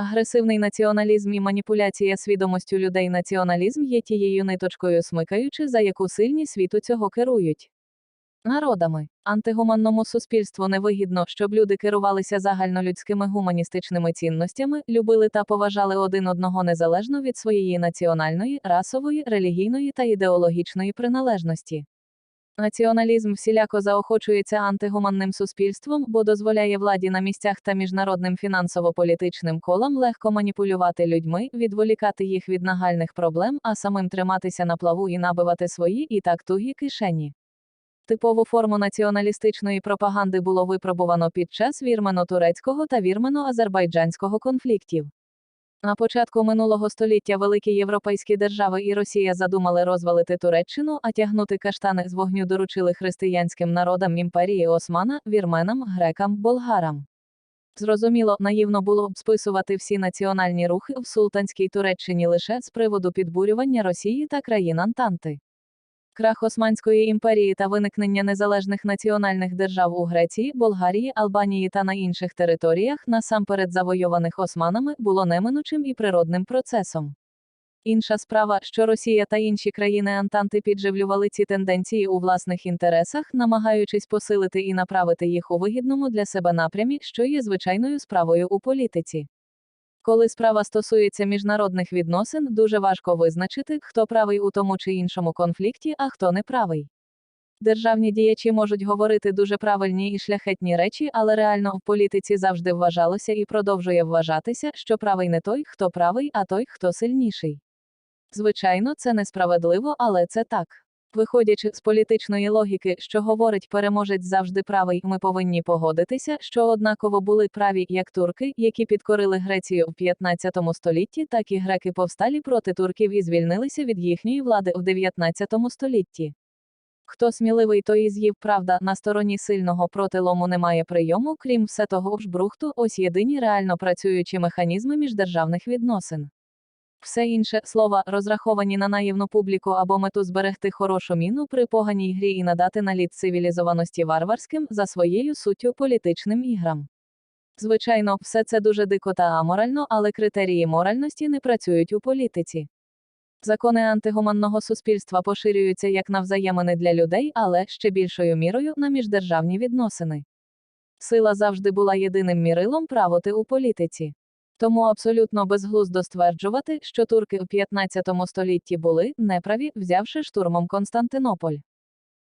Агресивний націоналізм і маніпуляція свідомостю людей націоналізм є тією ниточкою смикаючи, за яку сильні світу цього керують. Народами антигуманному суспільству невигідно, щоб люди керувалися загальнолюдськими гуманістичними цінностями, любили та поважали один одного незалежно від своєї національної, расової, релігійної та ідеологічної приналежності. Націоналізм всіляко заохочується антигуманним суспільством, бо дозволяє владі на місцях та міжнародним фінансово-політичним колам легко маніпулювати людьми, відволікати їх від нагальних проблем, а самим триматися на плаву і набивати свої і так тугі кишені. Типову форму націоналістичної пропаганди було випробувано під час вірмено-турецького та вірмено-азербайджанського конфліктів. На початку минулого століття великі європейські держави і Росія задумали розвалити Туреччину, а тягнути каштани з вогню доручили християнським народам імперії Османа, вірменам, грекам, болгарам. Зрозуміло, наївно було б списувати всі національні рухи в султанській Туреччині лише з приводу підбурювання Росії та країн Антанти. Крах Османської імперії та виникнення незалежних національних держав у Греції, Болгарії, Албанії та на інших територіях, насамперед завойованих османами, було неминучим і природним процесом. Інша справа, що Росія та інші країни Антанти підживлювали ці тенденції у власних інтересах, намагаючись посилити і направити їх у вигідному для себе напрямі, що є звичайною справою у політиці. Коли справа стосується міжнародних відносин, дуже важко визначити, хто правий у тому чи іншому конфлікті, а хто не правий. Державні діячі можуть говорити дуже правильні і шляхетні речі, але реально в політиці завжди вважалося і продовжує вважатися, що правий не той, хто правий, а той, хто сильніший. Звичайно, це несправедливо, але це так. Виходячи з політичної логіки, що говорить переможець завжди правий, ми повинні погодитися, що однаково були праві як турки, які підкорили Грецію в 15 столітті, так і греки повсталі проти турків і звільнилися від їхньої влади в 19 столітті. Хто сміливий, той і з'їв правда, на стороні сильного проти лому немає прийому, крім все того ж брухту, ось єдині реально працюючі механізми міждержавних відносин. Все інше слова, розраховані на наївну публіку або мету зберегти хорошу міну при поганій грі і надати наліт цивілізованості варварським за своєю суттю політичним іграм. Звичайно, все це дуже дико та аморально, але критерії моральності не працюють у політиці. Закони антигуманного суспільства поширюються як на взаємини для людей, але ще більшою мірою на міждержавні відносини. Сила завжди була єдиним мірилом правоти у політиці. Тому абсолютно безглуздо стверджувати, що турки в 15 столітті були неправі, взявши штурмом Константинополь.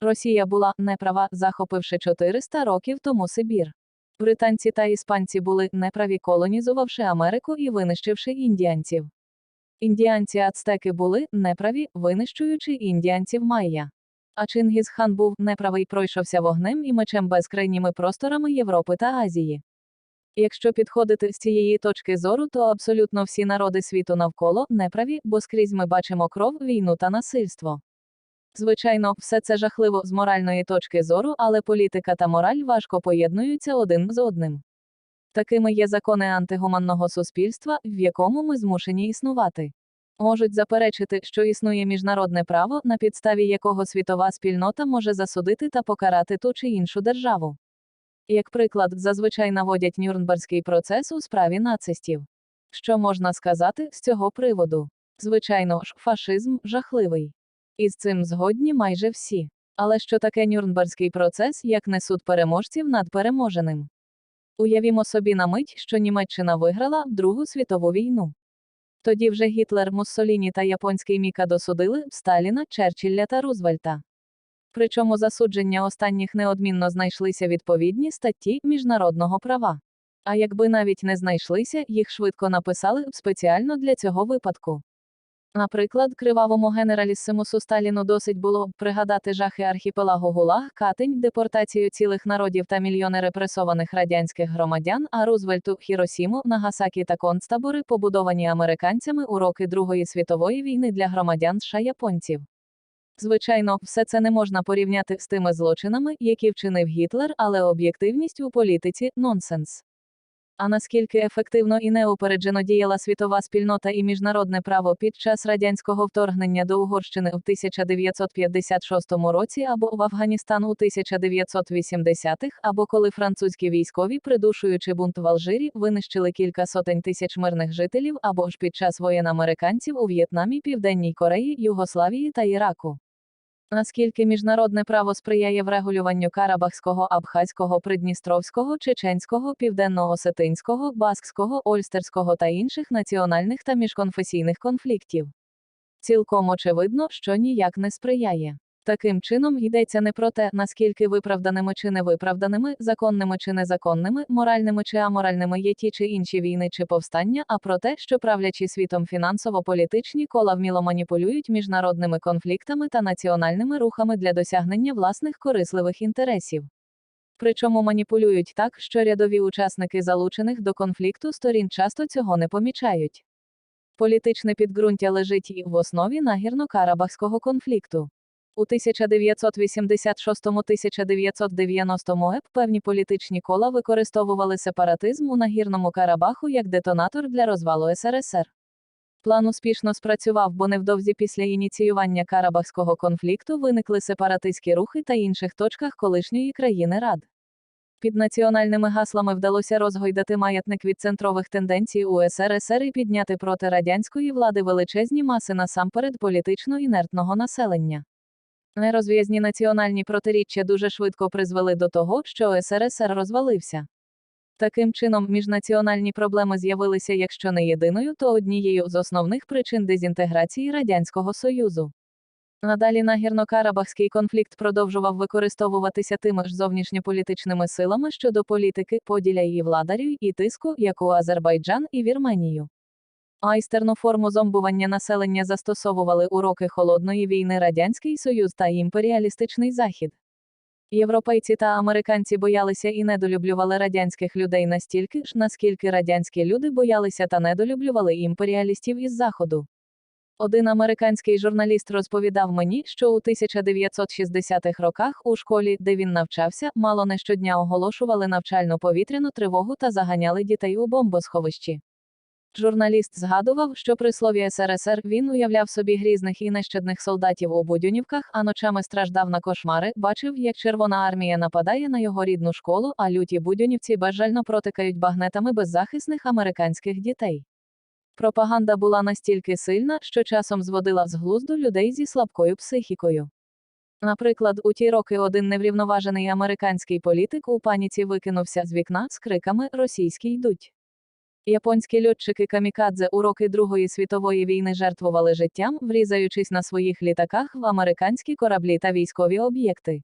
Росія була неправа, захопивши 400 років тому Сибір. Британці та іспанці були неправі, колонізувавши Америку і винищивши індіанців. Індіанці ацтеки були неправі, винищуючи індіанців майя. А Чингісхан був неправий, пройшовся вогнем і мечем безкрайніми просторами Європи та Азії. Якщо підходити з цієї точки зору, то абсолютно всі народи світу навколо неправі, бо скрізь ми бачимо кров, війну та насильство. Звичайно, все це жахливо з моральної точки зору, але політика та мораль важко поєднуються один з одним. Такими є закони антигуманного суспільства, в якому ми змушені існувати. Можуть заперечити, що існує міжнародне право, на підставі якого світова спільнота може засудити та покарати ту чи іншу державу. Як приклад, зазвичай наводять Нюрнберзький процес у справі нацистів. Що можна сказати з цього приводу? Звичайно ж, фашизм жахливий. І з цим згодні майже всі. Але що таке Нюрнберзький процес, як не суд переможців над переможеним? Уявімо собі на мить, що Німеччина виграла Другу світову війну. Тоді вже Гітлер, Муссоліні та японський Міка досудили Сталіна, Черчилля та Рузвельта. Причому засудження останніх неодмінно знайшлися відповідні статті міжнародного права. А якби навіть не знайшлися, їх швидко написали спеціально для цього випадку. Наприклад, кривавому генераліссимусу Сталіну досить було б пригадати жахи архіпелагу Гулаг, Катень, депортацію цілих народів та мільйони репресованих радянських громадян, а Рузвельту, Хіросіму, Нагасакі та концтабори, побудовані американцями у роки Другої світової війни для громадян США японців. Звичайно, все це не можна порівняти з тими злочинами, які вчинив Гітлер, але об'єктивність у політиці нонсенс. А наскільки ефективно і неупереджено діяла світова спільнота і міжнародне право під час радянського вторгнення до Угорщини в 1956 році або в Афганістан у 1980-х, або коли французькі військові, придушуючи бунт в Алжирі, винищили кілька сотень тисяч мирних жителів, або ж під час воєн американців у В'єтнамі, Південній Кореї, Югославії та Іраку. Наскільки міжнародне право сприяє врегулюванню Карабахського, Абхазького, Придністровського, Чеченського, Південно-Осетинського, Баскського, Ольстерського та інших національних та міжконфесійних конфліктів? Цілком очевидно, що ніяк не сприяє. Таким чином йдеться не про те, наскільки виправданими чи невиправданими, законними чи незаконними, моральними чи аморальними є ті чи інші війни чи повстання, а про те, що правлячі світом фінансово-політичні кола вміло маніпулюють міжнародними конфліктами та національними рухами для досягнення власних корисливих інтересів. Причому маніпулюють так, що рядові учасники залучених до конфлікту сторін часто цього не помічають. Політичне підґрунтя лежить і в основі нагірно-карабахського конфлікту. У 1986-1990 еп певні політичні кола використовували сепаратизм у нагірному Карабаху як детонатор для розвалу СРСР. План успішно спрацював, бо невдовзі після ініціювання Карабахського конфлікту виникли сепаратистські рухи та інших точках колишньої країни Рад. Під національними гаслами вдалося розгойдати маятник від центрових тенденцій у СРСР і підняти проти радянської влади величезні маси насамперед політично інертного населення. Нерозв'язні національні протиріччя дуже швидко призвели до того, що СРСР розвалився. Таким чином, міжнаціональні проблеми з'явилися якщо не єдиною, то однією з основних причин дезінтеграції Радянського Союзу. Надалі нагірно-карабахський конфлікт продовжував використовуватися тими ж зовнішньополітичними силами щодо політики, поділя її владарів і тиску, як у Азербайджан і Вірменію. Айстерну форму зомбування населення застосовували у роки холодної війни Радянський Союз та імперіалістичний Захід. Європейці та американці боялися і недолюблювали радянських людей настільки ж, наскільки радянські люди боялися та недолюблювали імперіалістів із Заходу. Один американський журналіст розповідав мені, що у 1960-х роках у школі, де він навчався, мало не щодня оголошували навчальну повітряну тривогу та заганяли дітей у бомбосховищі. Журналіст згадував, що при слові СРСР він уявляв собі грізних і нещадних солдатів у будюнівках, а ночами страждав на кошмари, бачив, як Червона армія нападає на його рідну школу, а люті будюнівці безжально протикають багнетами беззахисних американських дітей. Пропаганда була настільки сильна, що часом зводила з глузду людей зі слабкою психікою. Наприклад, у ті роки один неврівноважений американський політик у паніці викинувся з вікна з криками Російські йдуть. Японські льотчики камікадзе у роки Другої світової війни жертвували життям, врізаючись на своїх літаках в американські кораблі та військові об'єкти.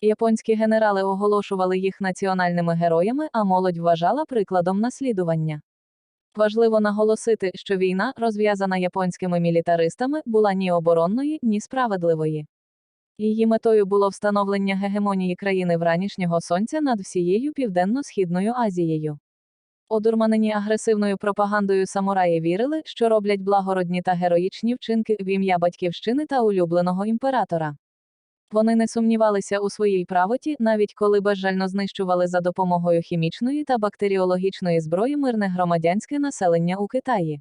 Японські генерали оголошували їх національними героями, а молодь вважала прикладом наслідування. Важливо наголосити, що війна, розв'язана японськими мілітаристами, була ні оборонної, ні справедливої. Її метою було встановлення гегемонії країни вранішнього сонця над всією Південно-Східною Азією. Одурманені агресивною пропагандою самураї вірили, що роблять благородні та героїчні вчинки в ім'я батьківщини та улюбленого імператора. Вони не сумнівалися у своїй правоті, навіть коли безжально знищували за допомогою хімічної та бактеріологічної зброї мирне громадянське населення у Китаї.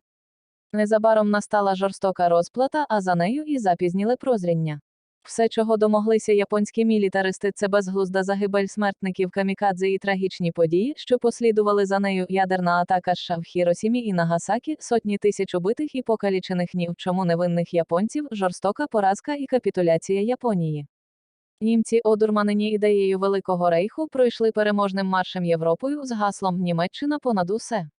Незабаром настала жорстока розплата, а за нею і запізніле прозріння. Все, чого домоглися японські мілітаристи, це безглузда загибель смертників камікадзе і трагічні події, що послідували за нею ядерна атака США в Хіросімі і Нагасакі, сотні тисяч убитих і покалічених ні в чому невинних японців, жорстока поразка і капітуляція Японії. Німці, одурманені ідеєю Великого Рейху, пройшли переможним маршем Європою з гаслом Німеччина понад усе.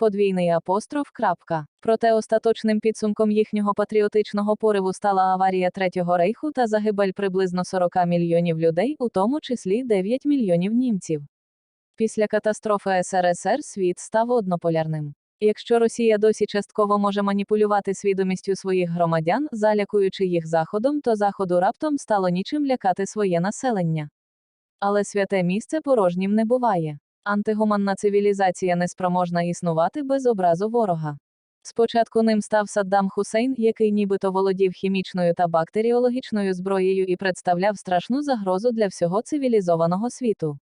Подвійний апостроф. крапка. Проте остаточним підсумком їхнього патріотичного пориву стала аварія Третього рейху та загибель приблизно 40 мільйонів людей, у тому числі 9 мільйонів німців. Після катастрофи СРСР світ став однополярним. Якщо Росія досі частково може маніпулювати свідомістю своїх громадян, залякуючи їх заходом, то заходу раптом стало нічим лякати своє населення. Але святе місце порожнім не буває. Антигуманна цивілізація не спроможна існувати без образу ворога. Спочатку ним став Саддам Хусейн, який нібито володів хімічною та бактеріологічною зброєю і представляв страшну загрозу для всього цивілізованого світу.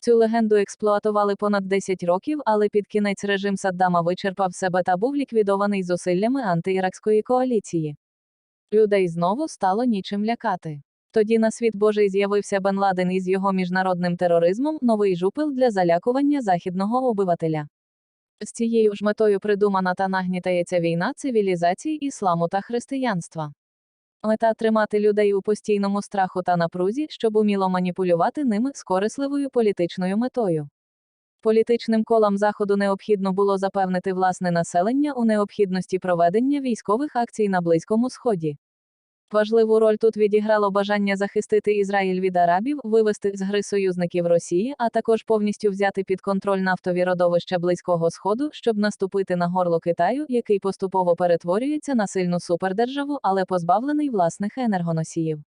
Цю легенду експлуатували понад 10 років, але під кінець режим Саддама вичерпав себе та був ліквідований зусиллями антиіракської коаліції. Людей знову стало нічим лякати. Тоді на світ Божий з'явився Бен Ладен із його міжнародним тероризмом, новий жупел для залякування західного обивателя. З цією ж метою придумана та нагнітається війна цивілізацій ісламу та християнства. Мета тримати людей у постійному страху та напрузі, щоб уміло маніпулювати ними з корисливою політичною метою. Політичним колам Заходу необхідно було запевнити власне населення у необхідності проведення військових акцій на Близькому Сході. Важливу роль тут відіграло бажання захистити Ізраїль від арабів, вивести з гри союзників Росії, а також повністю взяти під контроль нафтові родовища Близького Сходу, щоб наступити на горло Китаю, який поступово перетворюється на сильну супердержаву, але позбавлений власних енергоносіїв.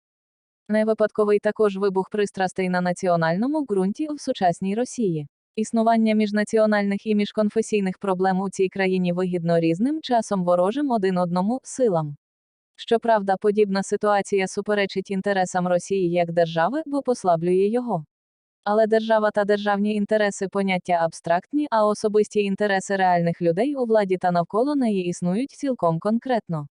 Не випадковий також вибух пристрастей на національному ґрунті в сучасній Росії. Існування міжнаціональних і міжконфесійних проблем у цій країні вигідно різним часом ворожим один одному силам. Щоправда, подібна ситуація суперечить інтересам Росії як держави, бо послаблює його. Але держава та державні інтереси поняття абстрактні, а особисті інтереси реальних людей у владі та навколо неї існують цілком конкретно.